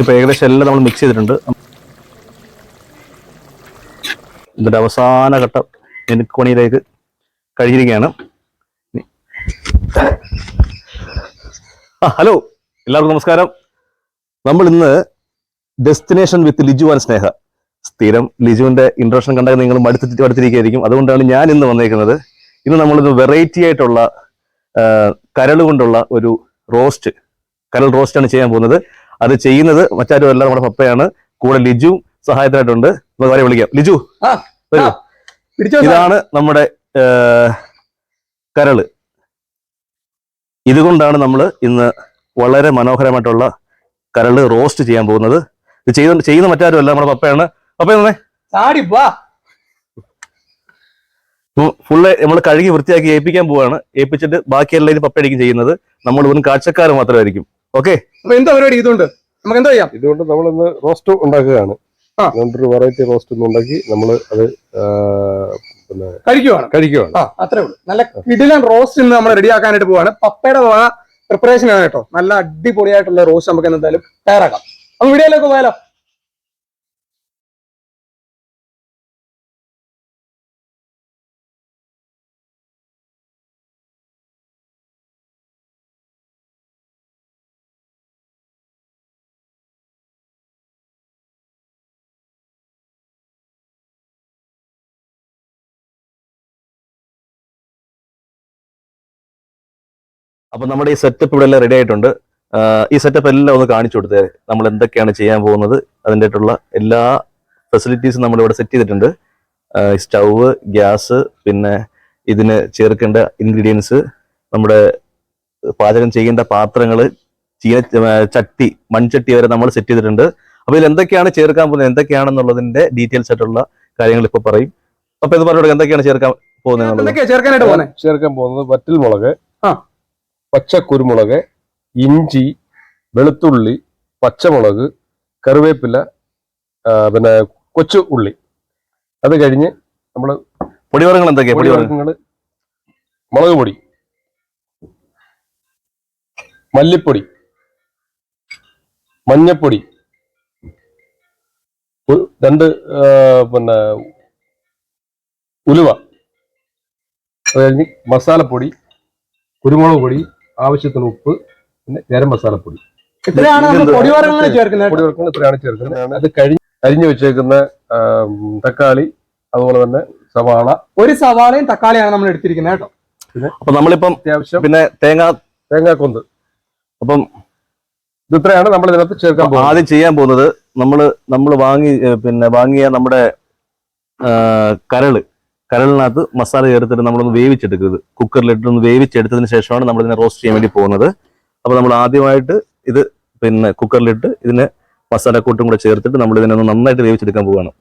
ഇപ്പൊ ഏകദേശം എല്ലാം നമ്മൾ മിക്സ് ചെയ്തിട്ടുണ്ട്. ഇതിന്റെ അവസാന ഘട്ടം എനിക്ക് പണിയിലേക്ക് കഴിഞ്ഞിരിക്കുകയാണ്. ഹലോ എല്ലാവർക്കും നമസ്കാരം. നമ്മൾ ഇന്ന് destination with Liju and Sneha. സ്ഥിരം ലിജുവിന്റെ ഇൻട്രഷൻ കണ്ടാൽ നിങ്ങൾ മടുത്തിട്ട് മടുത്തിരിക്കുകയായിരിക്കും. അതുകൊണ്ടാണ് ഞാൻ ഇന്ന് വന്നേക്കുന്നത്. ഇന്ന് നമ്മളിത് വെറൈറ്റി ആയിട്ടുള്ള കരൾ കൊണ്ടുള്ള ഒരു റോസ്റ്റ് കരൾ റോസ്റ്റ് ആണ് ചെയ്യാൻ പോകുന്നത്. അത് ചെയ്യുന്നത് മറ്റാരും അല്ല നമ്മുടെ പപ്പയാണ്. കൂടെ ലിജു സഹായത്തിനായിട്ടുണ്ട്. നമുക്ക് അവരെ വിളിക്കാം. ലിജു ഇതാണ് നമ്മുടെ കരൾ. ഇതുകൊണ്ടാണ് നമ്മൾ ഇന്ന് വളരെ മനോഹരമായിട്ടുള്ള കരൾ റോസ്റ്റ് ചെയ്യാൻ പോകുന്നത്. ഇത് ചെയ്ത ചെയ്യുന്ന മറ്റാരും അല്ല നമ്മുടെ പപ്പയാണ്. പപ്പ തന്നെ ചാടി വാ. ഫുള്ള് നമ്മൾ കഴുകി വൃത്തിയാക്കി ഏൽപ്പിക്കാൻ പോവാണ്. ഏൽപ്പിച്ചിട്ട് ബാക്കിയെല്ലാം ഇത് പപ്പയായിരിക്കും ചെയ്യുന്നത്. നമ്മൾ വെറും കാഴ്ചക്കാർ മാത്രമായിരിക്കും. ഓക്കെ. അപ്പൊ എന്താ പരിപാടി? ഇതുകൊണ്ട് നമുക്ക് എന്താ ചെയ്യാം? ഇതുകൊണ്ട് നമ്മൾ ഇന്ന് റോസ്റ്റ് ഉണ്ടാക്കുകയാണ്. അതുകൊണ്ടൊരു വെറൈറ്റി റോസ്റ്റ് ഒന്ന് ഉണ്ടാക്കി നമ്മൾ അത് പിന്നെ കഴിക്കുവാണ്. കഴിക്കുവാണ്. ആ അത്രേ ഉള്ളൂ. നല്ല കിടിലൻ റോസ്റ്റ് ഇന്ന് നമ്മൾ റെഡി ആക്കാനായിട്ട് പോവാണ്. പപ്പയുടെ പ്രിപ്പറേഷൻ ആണ് കേട്ടോ. നല്ല അടിപൊളിയായിട്ടുള്ള റോസ്റ്റ് നമുക്ക് എന്തായാലും തയ്യാറാക്കാം. അപ്പൊ വീഡിയോയിലേക്ക് പോയാലോ? അപ്പൊ നമ്മുടെ ഈ സെറ്റപ്പ് ഇവിടെ എല്ലാം റെഡി ആയിട്ടുണ്ട്. ഈ സെറ്റപ്പ് എല്ലാം ഒന്ന് കാണിച്ചു കൊടുത്തേ. നമ്മൾ എന്തൊക്കെയാണ് ചെയ്യാൻ പോകുന്നത്? അതിന്റെ എല്ലാ ഫെസിലിറ്റീസും നമ്മൾ ഇവിടെ സെറ്റ് ചെയ്തിട്ടുണ്ട്. സ്റ്റവ് ഗ്യാസ് പിന്നെ ഇതിന് ചേർക്കേണ്ട ഇൻഗ്രീഡിയൻസ് നമ്മുടെ പാചകം ചെയ്യേണ്ട പാത്രങ്ങൾ ചീന ചട്ടി മൺചട്ടി വരെ നമ്മൾ സെറ്റ് ചെയ്തിട്ടുണ്ട്. അപ്പൊ ഇതിൽ എന്തൊക്കെയാണ് ചേർക്കാൻ പോകുന്നത്? എന്തൊക്കെയാണെന്നുള്ളതിന്റെ ഡീറ്റെയിൽസ് ആയിട്ടുള്ള കാര്യങ്ങൾ ഇപ്പൊ പറയും. അപ്പൊ ഇത് പറഞ്ഞു എന്തൊക്കെയാണ് ചേർക്കാൻ പോകുന്നത് എന്നുള്ളത് ചേർക്കാനായിട്ട് പോകുന്നത്? ചേർക്കാൻ പോകുന്നത് വറ്റൽ മുളക് പച്ച കുരുമുളക് ഇഞ്ചി വെളുത്തുള്ളി പച്ചമുളക് കറിവേപ്പില പിന്നെ കൊച്ചു ഉള്ളി. അത് കഴിഞ്ഞ് നമ്മൾ പൊടിവർഗങ്ങൾ എന്തൊക്കെയാ? പൊടിവർഗങ്ങൾ. മുളക് പൊടി മല്ലിപ്പൊടി മഞ്ഞപ്പൊടി രണ്ട് പിന്നെ ഉലുവ. അത് കഴിഞ്ഞ് മസാലപ്പൊടി കുരുമുളക് പൊടി ആവശ്യത്തിന് ഉപ്പ് പിന്നെ ഗരം മസാലപ്പൊടി പൊടി. നമ്മൾ ഇതെന്ത്? ചേർക്കുന്നത്. ഇത്രയാണ് ചേർക്കുന്നത്. അത് കഴിഞ്ഞ് അരിഞ്ഞു വെച്ചേക്കുന്ന തക്കാളി അതുപോലെ തന്നെ സവാള. ഒരു സവാളയും തക്കാളിയാണ് നമ്മൾ എടുത്തിരിക്കുന്നത് കേട്ടോ. അപ്പൊ നമ്മളിപ്പം അത്യാവശ്യം പിന്നെ തേങ്ങ തേങ്ങാക്കൊന്ത്. അപ്പം ഇതിത്രയാണ് ഇത്രയാണ് നമ്മൾ ഇതിനകത്ത് ചേർക്കാൻ പോകുന്നത്. ആദ്യം ചെയ്യാൻ പോകുന്നത് നമ്മൾ നമ്മൾ വാങ്ങി പിന്നെ വാങ്ങിയ നമ്മുടെ കരൾ. കരളിനകത്ത് മസാല ചേർത്തിട്ട് നമ്മളൊന്ന് വേവിച്ചെടുക്കരുത്. കുക്കറിലിട്ട് ഒന്ന് വേവിച്ചെടുത്തതിന് ശേഷമാണ് നമ്മൾ ഇതിനെ റോസ്റ്റ് ചെയ്യാൻ വേണ്ടി പോകുന്നത്. അപ്പൊ നമ്മൾ ആദ്യമായിട്ട് ഇത് പിന്നെ കുക്കറിലിട്ട് ഇതിന് മസാലക്കൂട്ടും കൂടെ ചേർത്തിട്ട് നമ്മൾ ഇതിനെ ഒന്ന് നന്നായിട്ട് വേവിച്ചെടുക്കാൻ പോവുകയാണ്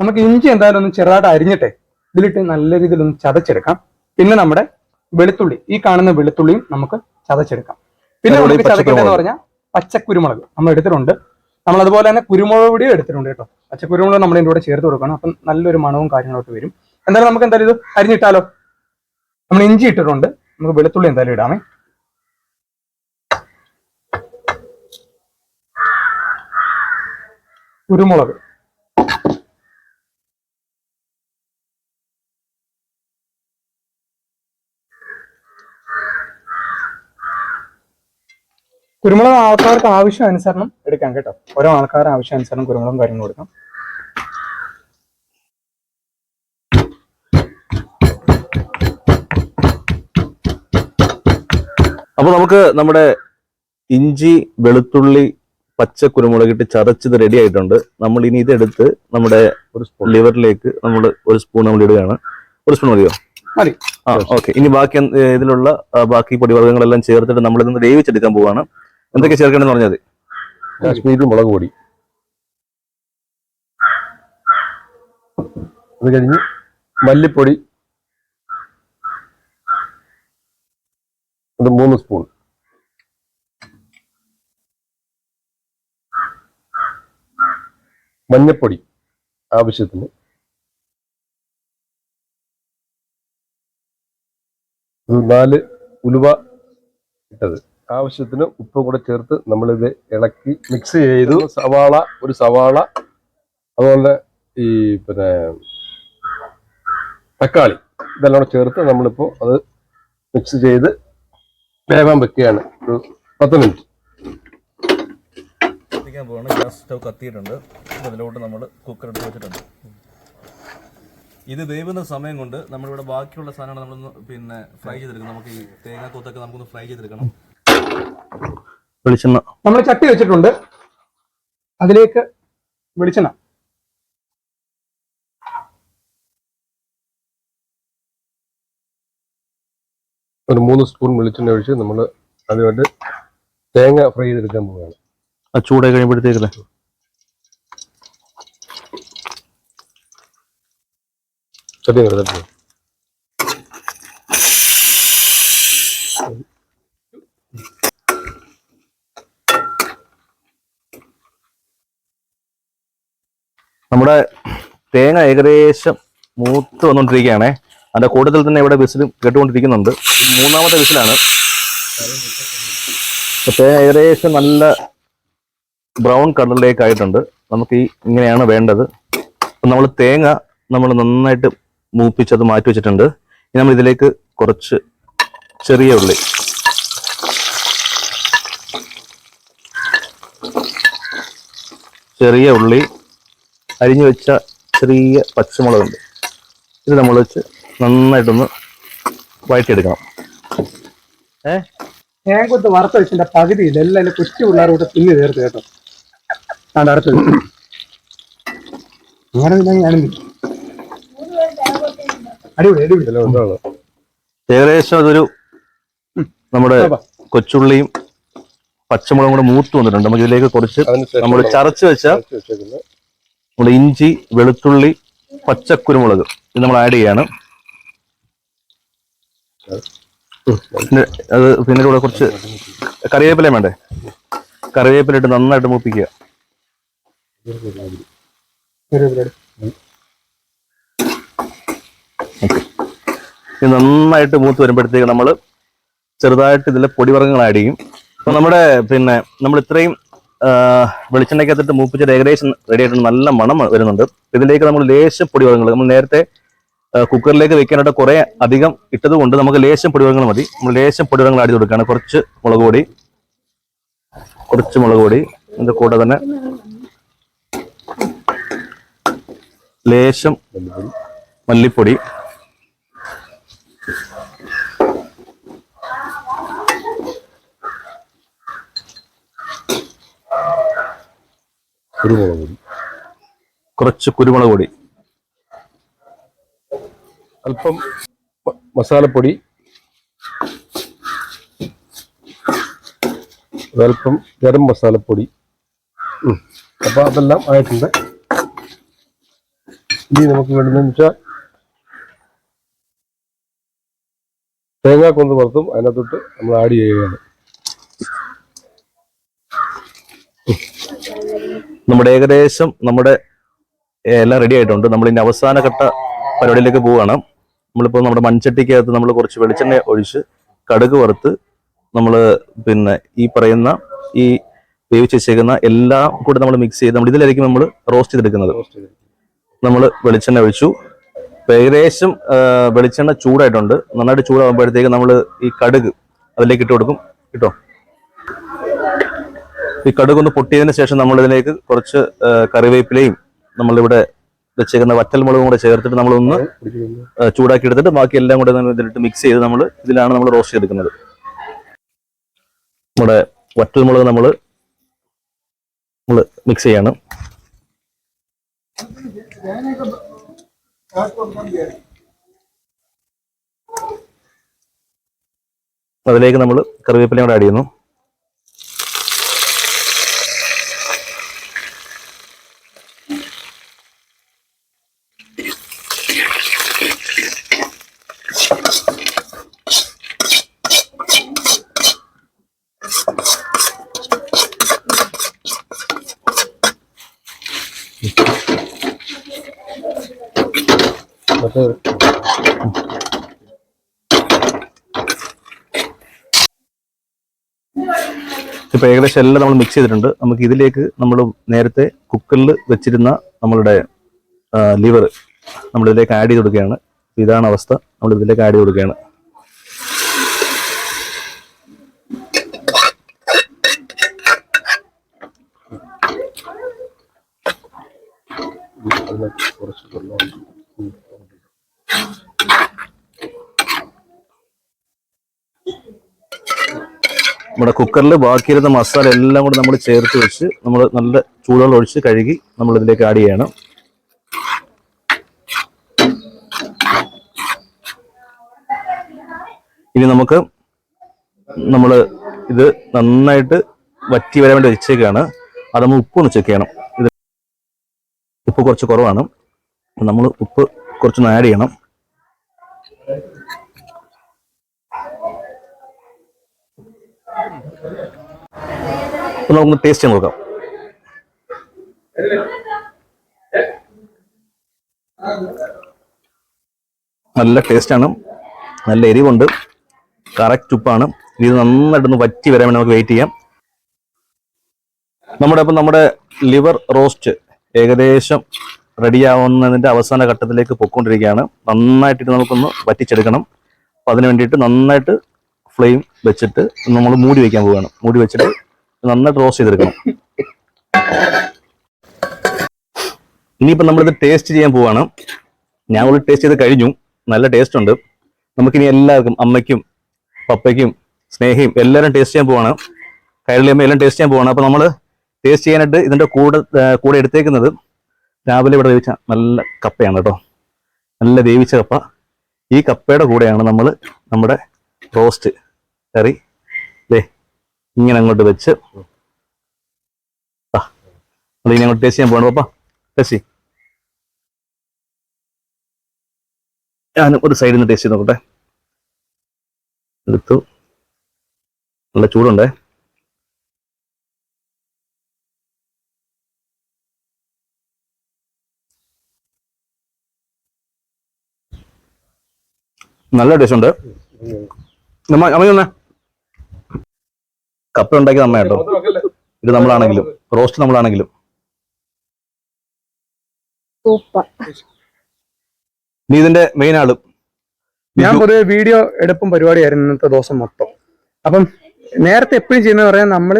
നമുക്ക് ഇഞ്ചി എന്തായാലും ഒന്ന് ചെറുതായിട്ട് അരിഞ്ഞിട്ടെ ഇതിലിട്ട് നല്ല രീതിയിൽ ഒന്ന് ചതച്ചെടുക്കാം. പിന്നെ നമ്മുടെ വെളുത്തുള്ളി ഈ കാണുന്ന വെളുത്തുള്ളിയും നമുക്ക് ചതച്ചെടുക്കാം. പിന്നെ നമുക്ക് ചതക്കേണ്ടതെന്ന്. പറഞ്ഞാൽ പച്ചക്കുരുമുളക്. നമ്മൾ എടുത്തിട്ടുണ്ട്. നമ്മൾ അതുപോലെ തന്നെ കുരുമുളക് പൊടിയും എടുത്തിട്ടുണ്ട് കേട്ടോ. പച്ചക്കുരുമുളക് നമ്മൾ ഇതിന്റെ കൂടെ ചേർത്ത് കൊടുക്കണം. അപ്പം നല്ലൊരു മണവും കാര്യങ്ങളൊക്കെ വരും. എന്തായാലും നമുക്ക് എന്തായാലും ഇത് അരിഞ്ഞിട്ടാലോ? നമ്മൾ ഇഞ്ചി ഇട്ടിട്ടുണ്ട്. നമുക്ക് വെളുത്തുള്ളി എന്തായാലും ഇടാമേ. കുരുമുളക്. കുരുമുളക് ആൾക്കാർക്ക് ആവശ്യം അനുസരണം എടുക്കാം കേട്ടോ. ഓരോ ആൾക്കാരുടെ ആവശ്യാനുസരണം കുരുമുളകും കാര്യങ്ങളും കൊടുക്കാം അപ്പൊ നമുക്ക് നമ്മുടെ ഇഞ്ചി വെളുത്തുള്ളി പച്ച കുരുമുളക് ഇട്ട് ചതച്ചത് റെഡി ആയിട്ടുണ്ട്. നമ്മൾ ഇനി ഇതെടുത്ത് നമ്മുടെ ഒരു സ്പൂൺ ലിവറിലേക്ക് നമ്മൾ ഒരു സ്പൂൺ നമ്മൾ ഇടുകയാണ്. ഒരു സ്പൂൺ മതിയോ? മതി. ആ ഓക്കെ ഇനി ബാക്കി ഇതിലുള്ള ബാക്കി പൊടിവർഗങ്ങളെല്ലാം ചേർത്തിട്ട് നമ്മൾ വേവിച്ചെടുക്കാൻ പോവാണ്. എന്തൊക്കെ ചേർക്കണമെന്ന് പറഞ്ഞത് കാശ്മീരി മുളക് പൊടി. അത് കഴിഞ്ഞ് മല്ലിപ്പൊടി. അത് മൂന്ന് സ്പൂൺ. മഞ്ഞപ്പൊടി ആവശ്യത്തിന്. നാല് ഉലുവ ഇട്ടത്. ആവശ്യത്തിന് ഉപ്പ് കൂടെ ചേർത്ത് നമ്മളിത് ഇളക്കി മിക്സ് ചെയ്തു. സവാള ഒരു സവാള അതുപോലെ ഈ പിന്നെ തക്കാളി ഇതെല്ലാം കൂടെ ചേർത്ത് നമ്മളിപ്പോൾ അത് മിക്സ് ചെയ്ത് വേവാൻ വെക്കുകയാണ്. ഒരു പത്ത് മിനിറ്റ് കത്തിക്കാൻ പോവാണ്. ഗ്യാസ് സ്റ്റവ് കത്തിയിട്ടുണ്ട്. അതിലോട്ട് നമ്മൾ കുക്കർ എടുത്ത് വെച്ചിട്ടുണ്ട്. ഇത് വേവുന്ന സമയം കൊണ്ട് നമ്മളിവിടെ ബാക്കിയുള്ള സാധനങ്ങൾ നമ്മളൊന്ന് പിന്നെ ഫ്രൈ ചെയ്തെടുക്കണം. നമുക്ക് ഈ തേങ്ങാക്കൊത്തൊക്കെ നമുക്കൊന്ന് ഫ്രൈ ചെയ്തെടുക്കണം. വെളിച്ചെണ്ണ. നമ്മൾ ചട്ടി വെച്ചിട്ടുണ്ട്. അതിലേക്ക് വെളിച്ചെണ്ണ. ഒരു മൂന്ന് സ്പൂൺ വെളിച്ചെണ്ണ ഒഴിച്ച് നമ്മൾ അതുകൊണ്ട് തേങ്ങ ഫ്രൈ ചെയ്തെടുക്കാൻ പോവുകയാണ്. ആ ചൂടായി കഴിയുമ്പോഴത്തേക്കല്ലേ? ചട്ടി കിടന്നിട്ട് നമ്മുടെ തേങ്ങ ഏകദേശം മൂത്ത് വന്നുകൊണ്ടിരിക്കുകയാണേ അതിന്റെ കൂട്ടത്തിൽ തന്നെ ഇവിടെ വിസിലും കേട്ടുകൊണ്ടിരിക്കുന്നുണ്ട്. മൂന്നാമത്തെ വിസിലാണ്. തേങ്ങ ഏകദേശം നല്ല ബ്രൗൺ കളറിലേക്ക് ആയിട്ടുണ്ട്. നമുക്ക് ഈ ഇങ്ങനെയാണ് വേണ്ടത്. അപ്പം നമ്മൾ തേങ്ങ നമ്മൾ നന്നായിട്ട് മൂപ്പിച്ചത് മാറ്റി വെച്ചിട്ടുണ്ട്. ഇനി നമ്മൾ ഇതിലേക്ക് കുറച്ച് ചെറിയ ഉള്ളി. ചെറിയ ഉള്ളി അരിഞ്ഞു വെച്ച ചെറിയ പച്ചമുളകുണ്ട്. ഇത് നമ്മൾ വെച്ച് നന്നായിട്ടൊന്ന് വഴറ്റിയെടുക്കണം. ഏ? തേങ്ങൊത്ത് വറുത്ത വെച്ചിന്റെ പകുതിയിൽ എല്ലാം കുറ്റി പിള്ളേർ കൂടെ തിന്നു ചേർത്ത് കേട്ടോ. ആണ് അടുത്തത്. അങ്ങനെ. അടിപൊളി അടിപൊളി ഏകദേശം അതൊരു നമ്മുടെ കൊച്ചുള്ളിയും പച്ചമുളകും കൂടെ മൂത്ത് വന്നിട്ടുണ്ട്. നമുക്ക് ഇതിലേക്ക് കുറച്ച് നമ്മൾ ചതച്ച് വെച്ച വെച്ചേക്കുന്ന ഇഞ്ചി വെളുത്തുള്ളി പച്ചക്കുരുമുളക് ഇത് നമ്മൾ ആഡ് ചെയ്യാണ്. അത് പിന്നെ കൂടെ കുറച്ച് കറിവേപ്പില വേണ്ടേ? കറിവേപ്പില ഇട്ട് നന്നായിട്ട് മുപ്പിക്കുക. ഇത് നന്നായിട്ട് മൂത്ത് വരുമ്പോഴത്തേക്ക് നമ്മൾ ചെറുതായിട്ട് ഇതിലെ പൊടിവർഗങ്ങൾ ആഡ് ചെയ്യും. അപ്പൊ നമ്മുടെ പിന്നെ നമ്മൾ ഇത്രയും വെളിച്ചെണ്ണയ്ക്കകത്തിട്ട് മൂപ്പിച്ചിട്ട് ഏകദേശം റെഡി ആയിട്ടുണ്ട്. നല്ല മണം വരുന്നുണ്ട്. ഇതിലേക്ക് നമ്മൾ ലേശം പൊടിവർഗങ്ങൾ നമ്മൾ നേരത്തെ കുക്കറിലേക്ക് വെക്കാനായിട്ട് കുറെ അധികം ഇട്ടത് കൊണ്ട് നമുക്ക് ലേശം പൊടിവർഗങ്ങൾ മതി. നമ്മൾ ലേശം പൊടിവർഗങ്ങൾ ആഡ് ആടി കൊടുക്കുകയാണ്. കുറച്ച് മുളക് പൊടി കുറച്ച് മുളക് പൊടി അതിന്റെ കൂടെ തന്നെ ലേശം മല്ലിപ്പൊടി കുരുമുളക് പൊടി കുറച്ച് കുരുമുളക് പൊടി അല്പം മസാലപ്പൊടി. ഒരല്പം ഗരം മസാലപ്പൊടി. അപ്പം അതെല്ലാം ആയിട്ടുണ്ട്. ഇനി നമുക്ക് വേണ്ടതെന്ന് വെച്ചാൽ തേങ്ങാക്കൊന്ന് പുറത്തും അതിനകത്തോട്ട് നമ്മൾ ആഡ് ചെയ്യുകയാണ്. നമ്മുടെ ഏകദേശം നമ്മുടെ എല്ലാം റെഡി ആയിട്ടുണ്ട്. നമ്മൾ ഇനി അവസാനഘട്ട പരിപാടിയിലേക്ക് പോവുകയാണ്. നമ്മളിപ്പോൾ നമ്മുടെ മൺചട്ടിക്കകത്ത് നമ്മൾ കുറച്ച് വെളിച്ചെണ്ണ ഒഴിച്ച് കടുക് വറുത്ത് നമ്മൾ പിന്നെ ഈ പറയുന്ന ഈ വേവിച്ച് വെച്ചേക്കുന്ന എല്ലാം കൂടി നമ്മൾ മിക്സ് ചെയ്ത് നമ്മൾ ഇതിലായിരിക്കും നമ്മൾ റോസ്റ്റ് ചെയ്തെടുക്കുന്നത്. നമ്മൾ വെളിച്ചെണ്ണ ഒഴിച്ചു. ഏകദേശം വെളിച്ചെണ്ണ ചൂടായിട്ടുണ്ട്. നന്നായിട്ട് ചൂടാകുമ്പോഴത്തേക്ക് നമ്മൾ ഈ കടുക് അതിലേക്ക് ഇട്ട് കൊടുക്കും. കിട്ടോ ഈ കടുക് ഒന്ന് പൊട്ടിയതിന് ശേഷം നമ്മൾ ഇതിലേക്ക് കുറച്ച് കറിവേപ്പിലയും നമ്മളിവിടെ വെച്ചേക്കുന്ന വറ്റൽമുളകും കൂടെ ചേർത്തിട്ട് നമ്മളൊന്ന് ചൂടാക്കി എടുത്തിട്ട് ബാക്കി എല്ലാം കൂടെ ഇതിലിട്ട് മിക്സ് ചെയ്ത് നമ്മൾ ഇതിലാണ് നമ്മൾ റോസ്റ്റ് ചെയ്തെടുക്കുന്നത്. നമ്മുടെ വറ്റൽമുളക് നമ്മൾ നമ്മൾ മിക്സ് ചെയ്യാണ്. അതിലേക്ക് നമ്മൾ കറിവേപ്പിലയും കൂടെ ആഡ് ചെയ്യുന്നു. ഇപ്പൊ ഏകദേശം എല്ലാം നമ്മൾ മിക്സ് ചെയ്തിട്ടുണ്ട്. നമുക്ക് ഇതിലേക്ക് നമ്മൾ നേരത്തെ കുക്കറിൽ വെച്ചിരുന്ന നമ്മളുടെ ലിവർ നമ്മൾ ഇതിലേക്ക് ആഡ് ചെയ്ത് കൊടുക്കുകയാണ്. ഇതാണ് അവസ്ഥ. നമ്മൾ ഇതിലേക്ക് ആഡ് ചെയ്ത് കൊടുക്കുകയാണ്. കുറച്ച് നമ്മുടെ കുക്കറിൽ ബാക്കിയിരുന്ന മസാല എല്ലാം കൂടെ നമ്മൾ ചേർത്ത് വെച്ച് നമ്മൾ നല്ല ചൂടുവെള്ളം ഒഴിച്ച് കഴുകി നമ്മൾ ഇതിലേക്ക് ആഡ് ചെയ്യണം. ഇനി നമുക്ക് നമ്മൾ ഇത് നന്നായിട്ട് വറ്റി വരാൻ വേണ്ടി വെച്ചേക്കാണ്. അത് നമ്മൾ ഉപ്പ് ഒന്ന് ചെക്ക് ചെയ്യണം. ഇത് ഉപ്പ് കുറച്ച് കുറവാണ്. നമ്മൾ ഉപ്പ് കുറച്ചൊന്ന് ആഡ് ചെയ്യണം. അപ്പൊ നമുക്ക് ടേസ്റ്റ് നോക്കാം. നല്ല ടേസ്റ്റാണ് നല്ല എരിവുണ്ട്. കറക്റ്റ് ഉപ്പാണ്. ഇത് നന്നായിട്ടൊന്ന് വറ്റി വരാൻ വേണ്ടി നമുക്ക് വെയിറ്റ് ചെയ്യാം. നമ്മുടെ ഇപ്പം നമ്മുടെ ലിവർ റോസ്റ്റ് ഏകദേശം റെഡിയാവുന്നതിന്റെ അവസാന ഘട്ടത്തിലേക്ക് പൊയ്ക്കൊണ്ടിരിക്കുകയാണ് നന്നായിട്ട് നമുക്കൊന്ന് വറ്റിച്ചെടുക്കണം. അപ്പം അതിന് വേണ്ടിയിട്ട് നന്നായിട്ട് ഫ്ലെയിം വെച്ചിട്ട് നമ്മൾ മൂടി വയ്ക്കാൻ പോവുകയാണ്. മൂടി വെച്ചിട്ട് നന്നായിട്ട് റോസ്റ്റ് ചെയ്തെടുക്കണം. ഇനിയിപ്പോൾ നമ്മളിത് ടേസ്റ്റ് ചെയ്യാൻ പോവാണ്. ഞാൻ ഒരു ടേസ്റ്റ് ചെയ്ത് കഴിഞ്ഞു. നല്ല ടേസ്റ്റ് ഉണ്ട്. നമുക്കിനി എല്ലാവർക്കും അമ്മയ്ക്കും പപ്പയ്ക്കും സ്നേഹയും എല്ലാവരും ടേസ്റ്റ് ചെയ്യാൻ പോവാണ്. കയറിയമ്മ എല്ലാം ടേസ്റ്റ് ചെയ്യാൻ പോവാണ്. അപ്പോൾ നമ്മൾ ടേസ്റ്റ് ചെയ്യാനായിട്ട് ഇതിന്റെ കൂടെ കൂടെ എടുത്തേക്കുന്നത് രാവിലെ ഇവിടെ വേവിച്ച നല്ല കപ്പയാണ് കേട്ടോ. നല്ല വേവിച്ച കപ്പ. ഈ കപ്പയുടെ കൂടെയാണ് നമ്മൾ നമ്മുടെ റോസ്റ്റ് കറി ഇങ്ങനെ അങ്ങോട്ട് വെച്ച്. ആ അത് ഇനി അങ്ങോട്ട് ടേസ്റ്റ് ചെയ്യാൻ പോകണം പപ്പാ ടേസ്റ്റ്. ഞാൻ ഒരു സൈഡിൽ നിന്ന് ടേസ്റ്റ് ചെയ്ത് നോക്കട്ടെ. എടുത്തു. നല്ല ചൂടുണ്ടേ. നല്ല ടേസ്റ്റ് ഉണ്ട്. നമ്മ അമ്മ കപ്പ ഉണ്ടാക്കി നമ്മ കേട്ടോ ഇത് നമ്മളാണെങ്കിലും. റോസ്റ്റ് നമ്മളാണെങ്കിലും. നീ ഇതിന്റെ മെയിൻ ആൾ. ഞാൻ. പൊതുവെ വീഡിയോ എടുപ്പും പരിപാടിയായിരുന്നു ഇന്നത്തെ ദിവസം മൊത്തം. അപ്പം നേരത്തെ എപ്പോഴും ചെയ്യുന്നത് പറയാൻ നമ്മൾ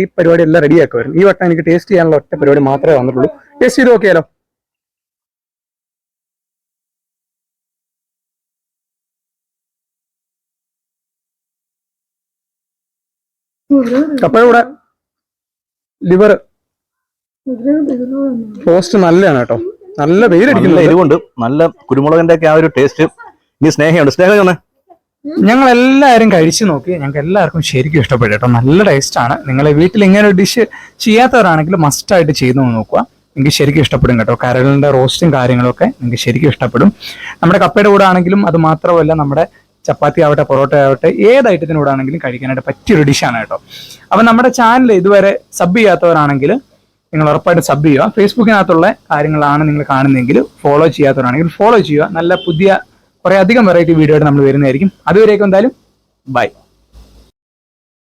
ഈ പരിപാടി എല്ലാം റെഡിയാക്കുമായിരുന്നു ഈ വട്ടം എനിക്ക് ടേസ്റ്റ് ചെയ്യാനുള്ള ഒറ്റ പരിപാടി മാത്രമേ വന്നിട്ടുള്ളൂ. ടേസ്റ്റ് ചെയ്ത് നോക്കിയാലോ? കപ്പയുടെ ലിവർ ടോസ്റ്റ് നല്ലതാണ് കേട്ടോ. നല്ല നല്ല വെയിലടിക്കുന്നില്ല എരിവുണ്ട്. നല്ല കുരുമുളകിന്റെ ഒക്കെ ആ ഒരു ടേസ്റ്റ് ഇനി സ്നേഹമുണ്ട് സ്നേഹം ഞങ്ങൾ എല്ലാവരും കഴിച്ചു നോക്കി. ഞങ്ങൾക്ക് എല്ലാവർക്കും ശരിക്കും ഇഷ്ടപ്പെട്ടു കേട്ടോ. നല്ല ടേസ്റ്റ് ആണ്. നിങ്ങൾ വീട്ടിൽ ഇങ്ങനെ ഒരു ഡിഷ് ചെയ്യാത്തവരാണെങ്കിൽ മസ്റ്റ് ആയിട്ട് ചെയ്തു നോക്കുക. നിങ്ങൾക്ക് ശരിക്കും ഇഷ്ടപ്പെടും കേട്ടോ. കരളിന്റെ റോസ്റ്റും കാര്യങ്ങളൊക്കെ നിങ്ങൾക്ക് ശരിക്കും ഇഷ്ടപ്പെടും. നമ്മുടെ കപ്പയുടെ കൂടെ ആണെങ്കിലും അത് മാത്രമല്ല നമ്മുടെ ചപ്പാത്തി ആവട്ടെ പൊറോട്ട ആവട്ടെ ഏത് ഐറ്റത്തിനോടാണെങ്കിലും കഴിക്കാനായിട്ട് പറ്റിയൊരു ഡിഷാണ് കേട്ടോ. അപ്പം നമ്മുടെ ചാനൽ ഇതുവരെ സബ് ചെയ്യാത്തവരാണെങ്കിൽ നിങ്ങൾ ഉറപ്പായിട്ട് സബ് ചെയ്യുക. ഫേസ്ബുക്കിനകത്തുള്ള കാര്യങ്ങളാണ് നിങ്ങൾ കാണുന്നതെങ്കിൽ ഫോളോ ചെയ്യാത്തവരാണെങ്കിൽ ഫോളോ ചെയ്യുക. നല്ല പുതിയ കുറേ അധികം വെറൈറ്റി വീഡിയോ നമ്മൾ വരുന്നതായിരിക്കും. അതുവരേക്കും എന്തായാലും ബൈ